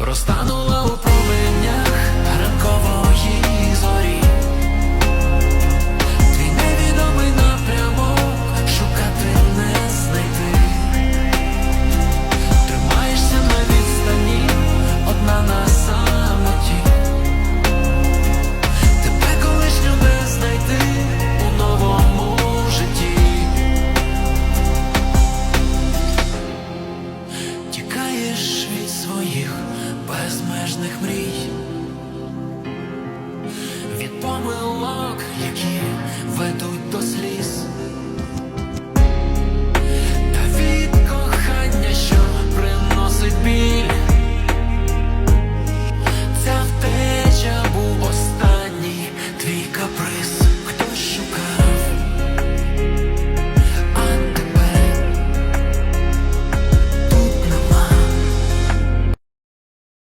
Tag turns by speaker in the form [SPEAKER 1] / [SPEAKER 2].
[SPEAKER 1] розтанула у безмежних мрій від помилок, які.